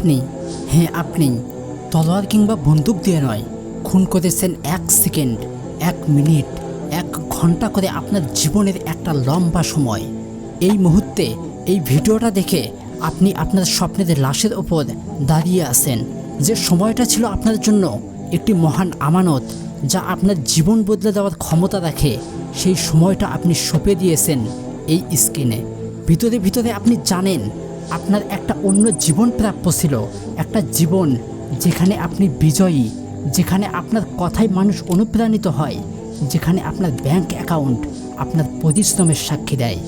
আপনি। হ্যাঁ আপনি। তলোয়ার কিংবা বন্দুক দিয়ে নয়। খুন করেছেন এক সেকেন্ড, এক মিনিট, এক ঘণ্টা করে আপনার জীবনের একটা লম্বা সময়। এই মুহূর্তে এই ভিডিওটা দেখে আপনি আপনার স্বপ্নের লাশের ওপর দাঁড়িয়ে আছেন। যে সময়টা ছিল আপনার জন্য একটি মহান আমানত, যা আপনার জীবন বদলে দেওয়ার ক্ষমতা রাখে, সেই সময়টা আপনি সঁপে দিয়েছেন এই স্ক্রিনে। ভিতরে ভিতরে আপনি জানেন আপনার একটা অন্য জীবন প্রাপ্য ছিল। একটা জীবন যেখানে আপনি বিজয়ী, যেখানে আপনার কথায় মানুষ অনুপ্রাণিত হয়, যেখানে আপনার ব্যাংক অ্যাকাউন্ট আপনার পরিশ্রমের সাক্ষী দেয়।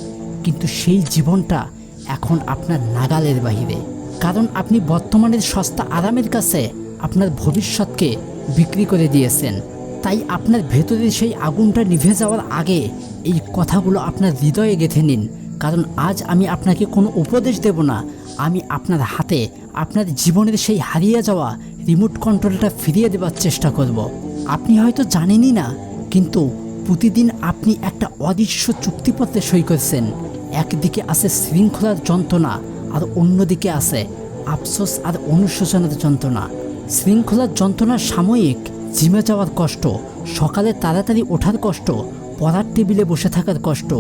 কিন্তু সেই জীবনটা এখন আপনার নাগালের বাহিরে। কারণ আপনি বর্তমানের সস্তা আরামের কাছে আপনার ভবিষ্যৎকে বিক্রি করে দিয়েছেন। তাই আপনার ভেতরে সেই আগুনটা নিভে যাওয়ার আগে এই কথাগুলো আপনার হৃদয়ে গেঁথে নিন। কারণ আজ আমি আপনাকে কোনো উপদেশ দেব না। আমি আপনার হাতে, আপনার জীবনের সেই হারিয়ে যাওয়া রিমোট কন্ট্রোলটা ফিরিয়ে দেওয়ার চেষ্টা করব। আপনি হয়তো জানেনই না, কিন্তু প্রতিদিন আপনি একটা অদৃশ্য চুক্তিপত্রে সই করছেন। একদিকে আছে শৃঙ্খলার যন্ত্রণা, আর অন্যদিকে আছে আফসোস আর অনুশোচনার যন্ত্রণা। শৃঙ্খলার যন্ত্রণা সাময়িক, জিমে যাওয়ার কষ্ট, সকালে তাড়াতাড়ি ওঠার কষ্ট, পড়ার টেবিলে বসে থাকার কষ্ট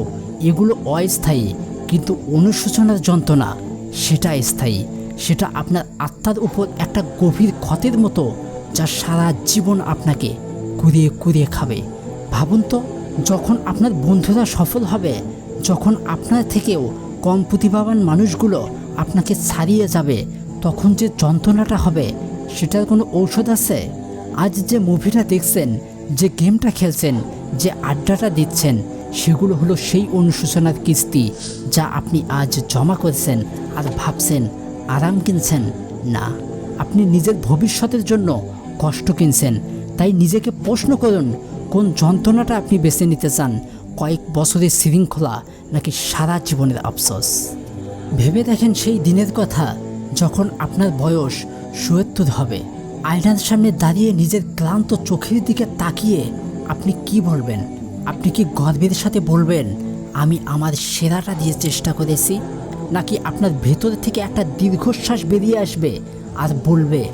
এগুলো অস্থায়ী, কিন্তু অনুশোচনার যন্ত্রণা সেটা স্থায়ী। সেটা আপনার আত্মার উপর একটা গভীর ক্ষতের মতো যা সারা জীবন আপনাকে কুড়িয়ে কুড়িয়ে খাবে। ভাবুন তো, যখন আপনার বন্ধুরা সফল হবে, যখন আপনার থেকেও কম প্রতিভাবান মানুষগুলো আপনাকে ছাড়িয়ে যাবে, তখন যে যন্ত্রণাটা হবে সেটার কোনো ঔষধ আছে? আজ যে মুভিটা দেখছেন, যে গেমটা খেলছেন, যে আড্ডাটা দিচ্ছেন সেগুলো হলো সেই অনুশোচনার কিস্তি যা আপনি আজ জমা করেছেন আর ভাবছেন, আরাম কিনছেন। না, আপনি নিজের ভবিষ্যতের জন্য কষ্ট কিনছেন। তাই নিজেকে প্রশ্ন করুন, কোন যন্ত্রণাটা আপনি বেছে নিতে চান? কয়েক বছরের শৃঙ্খলা নাকি সারা জীবনের আফসোস? ভেবে দেখেন সেই দিনের কথা, যখন আপনার বয়স সুয়েত্তর হবে। আয়নার সামনে দাঁড়িয়ে নিজের ক্লান্ত চোখের দিকে তাকিয়ে আপনি কি বলবেন? আপনি কি গর্বের সাথে বলবেন, আমি আমার সেরাটা দিয়ে চেষ্টা করেছি? নাকি আপনার ভেতর থেকে একটা দীর্ঘশ্বাস বেরিয়ে আসবে আর বলবে,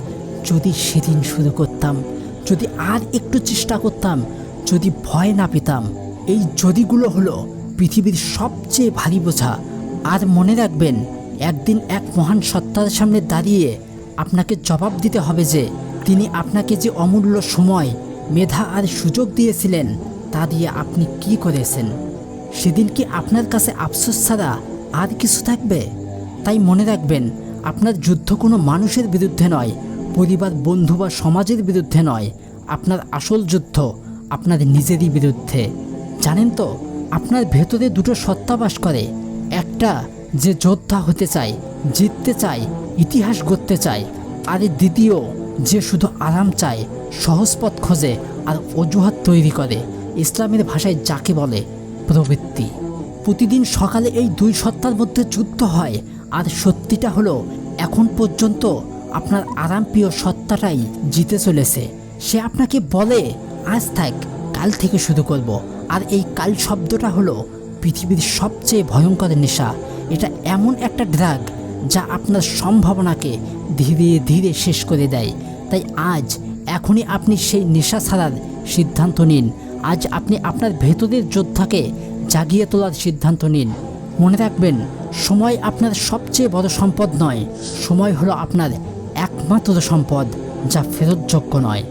যদি সেদিন শুরু করতাম, যদি আর একটু চেষ্টা করতাম, যদি ভয় না পেতাম, এই যদিগুলো হলো পৃথিবীর সবচেয়ে ভারী বোঝা। আর মনে রাখবেন, একদিন এক মহান সত্তার সামনে দাঁড়িয়ে আপনাকে জবাব দিতে হবে যে, তিনি আপনাকে যে অমূল্য সময়, মেধা আর সুযোগ দিয়েছিলেন তা দিয়ে আপনি কি করেছেন? সেদিন কি আপনার কাছে আফসোস ছাড়া আর কিছু থাকবে? তাই মনে রাখবেন, আপনার যুদ্ধ কোনো মানুষের বিরুদ্ধে নয়, পরিবার, বন্ধু বা সমাজের বিরুদ্ধে নয়। আপনার আসল যুদ্ধ আপনার নিজেরই বিরুদ্ধে। জানেন তো, আপনার ভেতরে দুটো সত্তা বাস করে। একটা যে যোদ্ধা হতে চায়, জিততে চায়, ইতিহাস গড়তে চায়। আর দ্বিতীয়, যে শুধু আরাম চায়, সহজ পথ খোঁজে আর অজুহাত তৈরি করে। ইসলামের ভাষায় যাকে বলে প্রবৃত্তি। প্রতিদিন সকালে এই দুই সত্তার মধ্যে যুদ্ধ হয়। আর সত্যিটা হলো, এখন পর্যন্ত আপনার আরামপ্রিয় সত্তাটাই জিতে চলেছে। সে আপনাকে বলে, আজ থাক, কাল থেকে শুরু করব। আর এই কাল শব্দটা হলো পৃথিবীর সবচেয়ে ভয়ঙ্কর নেশা। এটা এমন একটা ড্রাগ যা আপনার সম্ভাবনাকে ধীরে ধীরে শেষ করে দেয়। তাই আজ এখনই আপনি সেই নেশা ছাড়ার সিদ্ধান্ত নিন। আজ আপনি আপনার ভেতরের যোদ্ধাকে জাগিয়ে তোলার সিদ্ধান্ত নিন। মনে রাখবেন, সময় আপনার সবচেয়ে বড় সম্পদ নয়। সময় হলো আপনার একমাত্র সম্পদ, যা ফেরতযোগ্য নয়।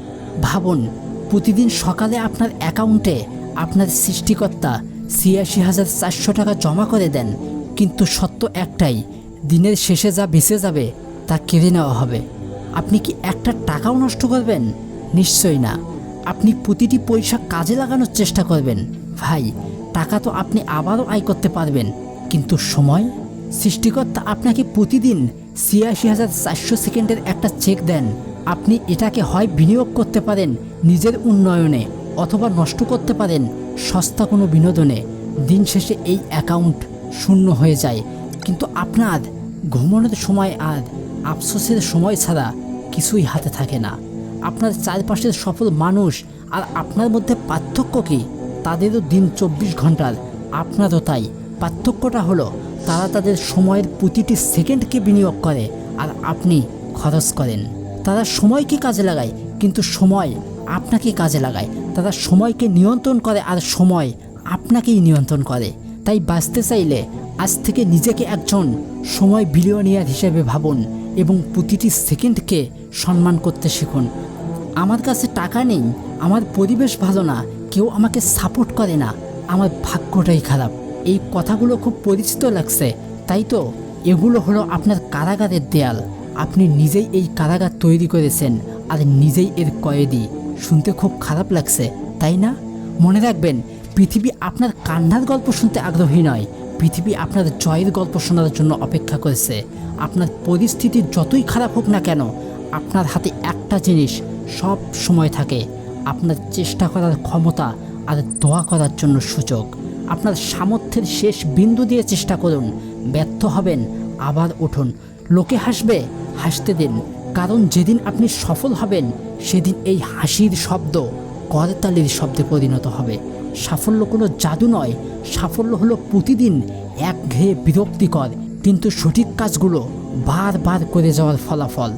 ভাবুন, প্রতিদিন সকালে আপনার অ্যাকাউন্টে আপনার সৃষ্টিকর্তা ছিয়াশি হাজার চারশো টাকা জমা করে দেন। কিন্তু সত্য একটাই, দিনের শেষে যা বেঁচে যাবে, তা কেড়ে নেওয়া হবে। আপনি কি একটা টাকাও নষ্ট করবেন? নিশ্চয়ই না। আপনি প্রতিটি পয়সা কাজে লাগানোর চেষ্টা করবেন। ভাই, টাকা তো আপনি আবারও আয় করতে পারবেন। কিন্তু সময়? সৃষ্টিকর্তা আপনাকে প্রতিদিন ছিয়াশি হাজার চারশো সেকেন্ডের একটা চেক দেন। আপনি এটাকে হয় বিনিয়োগ করতে পারেন নিজের উন্নয়নে অথবা নষ্ট করতে পারেন সস্তা কোনো বিনোদনে। দিন শেষে এই অ্যাকাউন্ট শূন্য হয়ে যায়। কিন্তু আপনার ঘুমানোর সময় আর আফসোসের সময় ছাড়া কিছুই হাতে থাকে না। আপনার চারপাশের সফল মানুষ আর আপনার মধ্যে পার্থক্য কী? তাদেরও দিন চব্বিশ ঘণ্টার। আপনারও তাই। পার্থক্যটা হলো, তারা তাদের সময়ের প্রতিটি সেকেন্ডকে বিনিয়োগ করে আর আপনি খরচ করেন। তারা সময়কে কাজে লাগায়, কিন্তু সময় আপনাকে কাজে লাগায়। তারা সময়কে নিয়ন্ত্রণ করে আর সময় আপনাকেই নিয়ন্ত্রণ করে। তাই বাঁচতে চাইলে আজ থেকে নিজেকে একজন সময় বিলিয়নিয়ার হিসেবে ভাবুন। এবং প্রতিটি সেকেন্ডকে সম্মান করতে শিখুন। আমার কাছে টাকা নেই, আমার পরিবেশ ভালো না, কেউ আমাকে সাপোর্ট করে না, আমার ভাগ্যটাই খারাপ। এই কথাগুলো খুব পরিচিত লাগছে, তাই তো? এগুলো হলো আপনার কারাগারের দেয়াল। আপনি নিজেই এই কারাগার তৈরি করেছেন আর নিজেই এর কয়েদি। শুনতে খুব খারাপ লাগছে, তাই না? মনে রাখবেন, পৃথিবী আপনার কান্নার গল্প শুনতে আগ্রহী নয় পৃথিবী আপনার জয়ের গল্প শোনার জন্য অপেক্ষা করেছে। আপনার পরিস্থিতি যতই খারাপ হোক না কেন, আপনার হাতে একটা জিনিস সব সময় থাকে, আপনার চেষ্টা করার ক্ষমতা আর দোয়া করার জন্য সুযোগ। আপনার সামর্থ্যের শেষ বিন্দু দিয়ে চেষ্টা করুন, ব্যর্থ হবেন, আবার উঠুন। লোকে হাসবে, হাসতে দিন, কারণ যেদিন আপনি সফল হবেন, সেদিন এই হাসির শব্দ করতালির শব্দে পরিণত হবে। সাফল্য কোনো জাদু নয়। সাফল্য হলো প্রতিদিন একঘেয়ে বিরক্তিকর। কিন্তু সঠিক কাজগুলো বারবার করে যাওয়ার ফলাফল।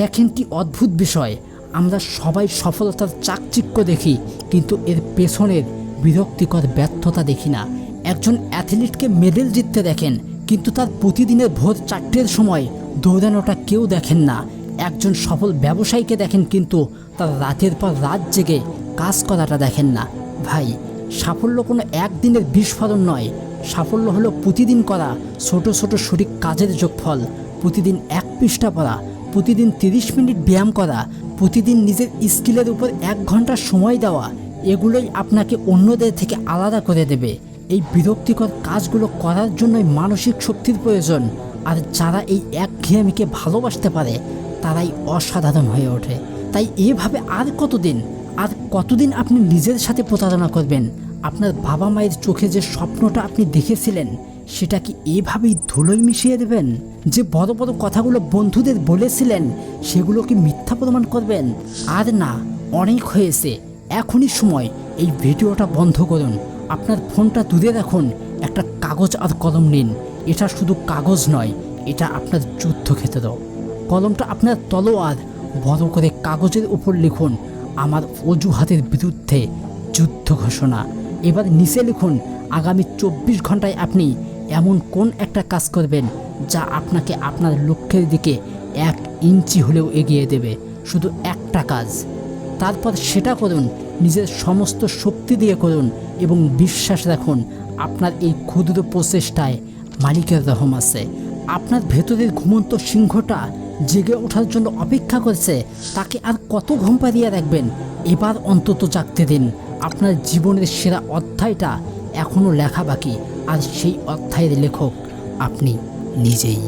দেখেন কি অদ্ভুত বিষয়। আমরা সবাই সফলতার চাকচিক্য দেখি, কিন্তু এর পেছনের বিরক্তিকর ব্যর্থতা দেখি না। একজন অ্যাথলিটকে মেডেল জিততে দেখেন, কিন্তু তার প্রতিদিনের ভোর চারটের সময় দৌড়ানোটা কেউ দেখেন না। একজন সফল ব্যবসায়ীকে দেখেন, কিন্তু তার রাতের পর রাত জেগে কাজ করাটা দেখেন না। ভাই সাফল্য কোনো একদিনের বিস্ফোরণ নয়। সাফল্য হলো প্রতিদিন করা ছোট ছোট সঠিক কাজের যোগফল, প্রতিদিন এক পৃষ্ঠা পড়া, প্রতিদিন তিরিশ মিনিট ব্যায়াম করা, প্রতিদিন নিজের স্কিলের উপর এক ঘণ্টা সময় দেওয়া, এগুলোই আপনাকে অন্যদের থেকে আলাদা করে দেবে। এই বিরক্তিকর কাজগুলো করার জন্যই মানসিক শক্তির প্রয়োজন। আর যারা এই একঘেয়েমিকে ভালোবাসতে পারে, তারাই অসাধারণ হয়ে ওঠে। তাই এভাবে আর কতদিন? আর কতদিন আপনি নিজের সাথে প্রতারণা করবেন? আপনার বাবা মায়ের চোখে যে স্বপ্নটা আপনি দেখেছিলেন, সেটা কি এভাবেই ধুলোই মিশিয়ে দেবেন? যে বড় বড় কথাগুলো বন্ধুদের বলেছিলেন, সেগুলো কি মিথ্যা প্রমাণ করবেন? আর না, অনেক হয়েছে। এখনই সময়, এই ভিডিওটা বন্ধ করুন। আপনার ফোনটা দূরে রাখুন, একটা কাগজ আর কলম নিন। এটা শুধু কাগজ নয়, এটা আপনার যুদ্ধক্ষেত্র। কলমটা আপনার তলোয়ার, বড় করে কাগজের উপর লিখুন। আমার অজুহাতের বিরুদ্ধে যুদ্ধ ঘোষণা। এবার নিচে লিখুন, আগামী চব্বিশ ঘন্টায় আপনি এমন কোন একটা কাজ করবেন যা আপনাকে আপনার লক্ষ্যের দিকে এক ইঞ্চি হলেও এগিয়ে দেবে? শুধু একটা কাজ। তারপর সেটা করুন, নিজের সমস্ত শক্তি দিয়ে করুন এবং বিশ্বাস রাখুন, আপনার এই ক্ষুদ্র প্রচেষ্টায় মালিকের রহম আছে। আপনার ভেতরের ঘুমন্ত সিংহটা জেগে ওঠার জন্য অপেক্ষা করছে, তাকে আর কত ঘুম পাড়িয়ে রাখবেন? এবার অন্তত জাগতে দিন। আপনার জীবনের সেরা অধ্যায়টা এখনও লেখা বাকি, আর সেই অধ্যায়ের লেখক আপনি নিজেই।